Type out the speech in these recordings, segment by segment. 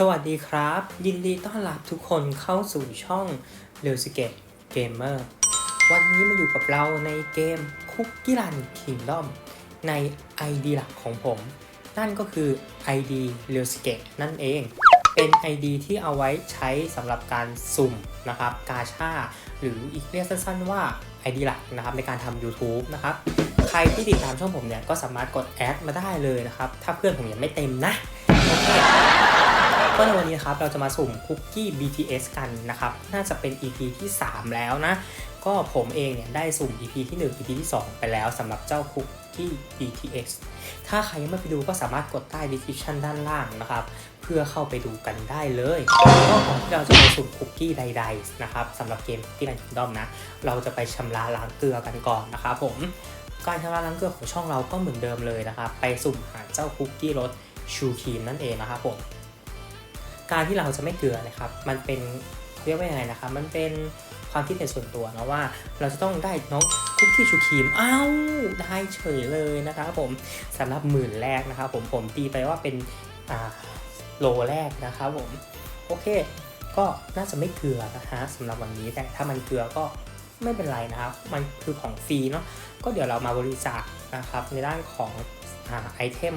สวัสดีครับ ยินดีต้อนรับทุกคนเข้าสู่ช่องเร w สเกตเกมเมอร์วันนี้มาอยู่กับเราในเกมคุกกี้รันคิงดอมใน ID หลักของผม นั่นก็คือ ID r e a l s k a t e นั่นเอง เป็น ID ที่เอาไว้ใช้สำหรับการสุ่มนะครับ กาชา หรืออีกเรียกสั้นๆว่า ID หลักนะครับในการทำ YouTube นะครับ ใครที่ติดตามช่องผมเนี่ยก็สามารถกดแอดมาได้เลยนะครับ ถ้าเพื่อนผมยังไม่เต็มนะโอเค ก็ในวันนี้ครับเราจะมาสุ่มคุกกี้ BTS กันนะครับ น่าจะเป็น EP ที่ 3 แล้วนะ ก็ผมเองเนี่ยได้สุ่ม EP ที่ 1 EP ที่ 2 ไปแล้วสำหรับเจ้าคุกกี้ BTS ถ้าใครยังไม่ไปดูก็สามารถกดใต้ description ด้านล่างนะครับ เพื่อเข้าไปดูกันได้เลยก็ก่อนที่เราจะไปสุ่มคุกกี้ใดๆนะครับสำหรับเกมคุกกี้แมนคิงดอมนะ เราจะไปชำระล้างเกลือกันก่อนนะครับผมการชำระล้างเกลือของช่องเราก็เหมือนเดิมเลยนะครับ ไปสุ่มหาเจ้าคุกกี้รสชูครีมนั่นเองนะครับผม การที่เราจะไม่เกลือนะครับ มันเป็นเรียกว่ายังไงนะครับ มันเป็นความคิดเห็นส่วนตัวนะว่าเราจะต้องได้น้องคุกกี้ชูครีมอ้าวได้เฉยเลยนะครับผมสำหรับหมื่นแรกนะครับผมผมตีไปว่าเป็นโลแรกนะครับผมโอเค ก็น่าจะไม่เกลือนะฮะสำหรับวันนี้แต่ถ้ามันเกลือก็ไม่เป็นไรนะครับ มันคือของฟรีเนาะก็เดี๋ยวเรามาบริจาคนะครับในด้านของอไอเทม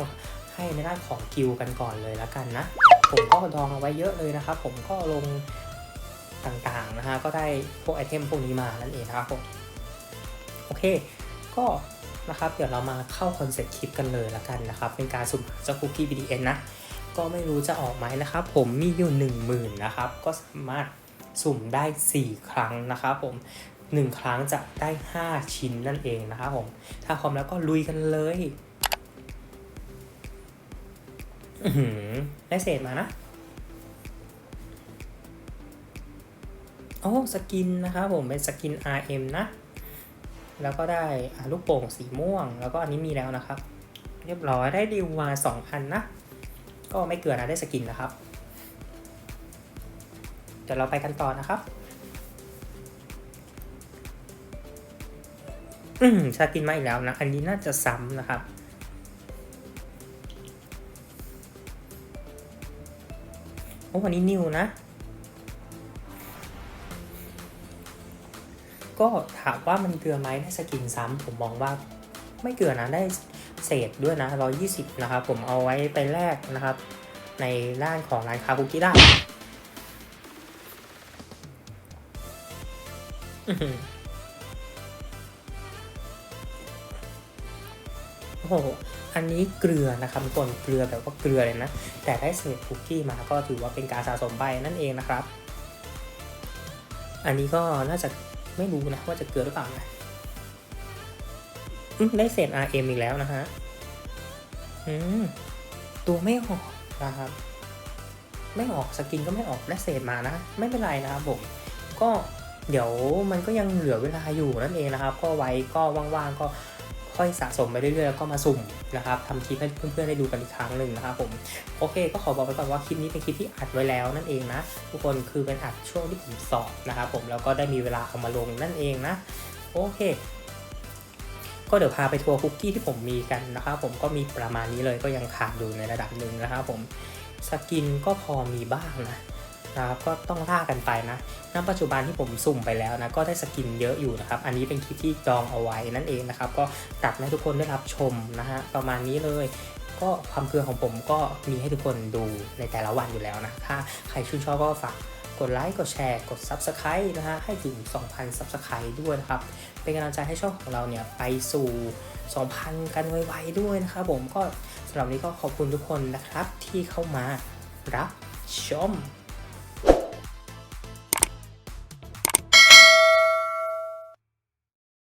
ให้ในด้านของกิลกันก่อนเลยล้วกันนะ ผมก็ดองเอาไว้เยอะเลยนะครับ ผมก็ลงต่างๆนะฮะ ก็ได้พวกไอเทมพวกนี้มานั่นเองนะครับผม โอเค ก็นะครับเดี๋ยวเรามาเข้าคอนเซ็ปต์คลิปกันเลยละกันนะครับ เป็นการสุ่มหาเจ้าคุกกี้ BDN นะ ก็ไม่รู้จะออกไหมนะครับ ผมมีอยู่ 1 0,000นะครับ ก็สามารถสุ่มได้ 4 ครั้งนะครับผม 1 ครั้งจะได้ 5 ชิ้นนั่นเองนะครับผม ถ้าพร้อมแล้วก็ลุยกันเลย ได้เศษมานะ โอ้สกินนะครับผมเป็นสกิน RM นะ แล้วก็ได้ลูกโป่งสีม่วง แล้วก็อันนี้มีแล้วนะครับ เรียบร้อยได้ดิวมาสองอันนะ ก็ไม่เกินนะได้สกินนะครับเดี๋ยวเราไปกันต่อนะครับ อืมสกินมาอีกแล้วนะ อันนี้น่าจะซ้ำนะครับ โอ้วันนี้นิวนะ ก็ถามว่ามันเกลือไหมได้สกินซ้ำผมมองว่าไม่เกลือนะได้เศษด้วยนะ 120 นะครับ ผมเอาไว้ไปแลกนะครับ ในด้านของร้านคาคุกกี้ได้ โอ้โห อันนี้เกลือนะครับทุกคนเกลือแบบว่าเกลือเลยนะ แต่ได้เศษคุกกี้มาก็ถือว่าเป็นการสะสมใบนั่นเองนะครับ อันนี้ก็น่าจะไม่รู้นะว่าจะเกลือหรือเปล่านะได้เศษ RM อีกแล้วนะฮะอืมตัวไม่ออกนะครับ ไม่ออกสกินก็ไม่ออกได้เศษมานะ ไม่เป็นไรนะครับผม ก็เดี๋ยวมันก็ยังเหลือเวลาอยู่นั่นเองนะครับ ก็ไว้ก็ว่างๆก็ ค่อยสะสมไปเรื่อยๆแล้วก็มาสุ่มนะครับทำคลิปให้เพื่อนๆได้ดูกันอีกครั้งหนึ่งนะครับผมโอเค ก็ขอบอกไปก่อนว่าคลิปนี้เป็นคลิปที่อัดไว้แล้วนั่นเองนะทุกคนคือเป็นอัดช่วงที่ผมสอบนะครับผมแล้วก็ได้มีเวลาเอามาลงนั่นเองนะโอเคก็เดี๋ยวพาไปทัวร์คุกกี้ที่ผมมีกันนะครับผมก็มีประมาณนี้เลยก็ยังขาดอยู่ในระดับหนึ่งนะครับผมสกินก็พอมีบ้างนะ นะครับก็ต้องล่ากันไปนะณปัจจุบันที่ผมสุ่มไปแล้วนะก็ได้สกินเยอะอยู่นะครับอันนี้เป็นคลิปที่จองเอาไว้นั่นเองนะครับก็ตัดให้ทุกคนได้รับชมนะฮะประมาณนี้เลยก็ความเกลือของผมก็มีให้ทุกคนดูในแต่ละวันอยู่แล้วนะถ้าใครชื่นชอบก็ฝากกดไลค์ กดแชร์ กด Subscribe นะฮะ ให้ถึง 2,000 Subscribe ด้วยนะครับ เป็นกำลังใจให้ช่องของเราเนี่ย ไปสู่ 2,000 กันไวๆด้วยนะครับผม ก็สำหรับนี้ก็ขอบคุณทุกคนนะครับที่เข้ามารับชม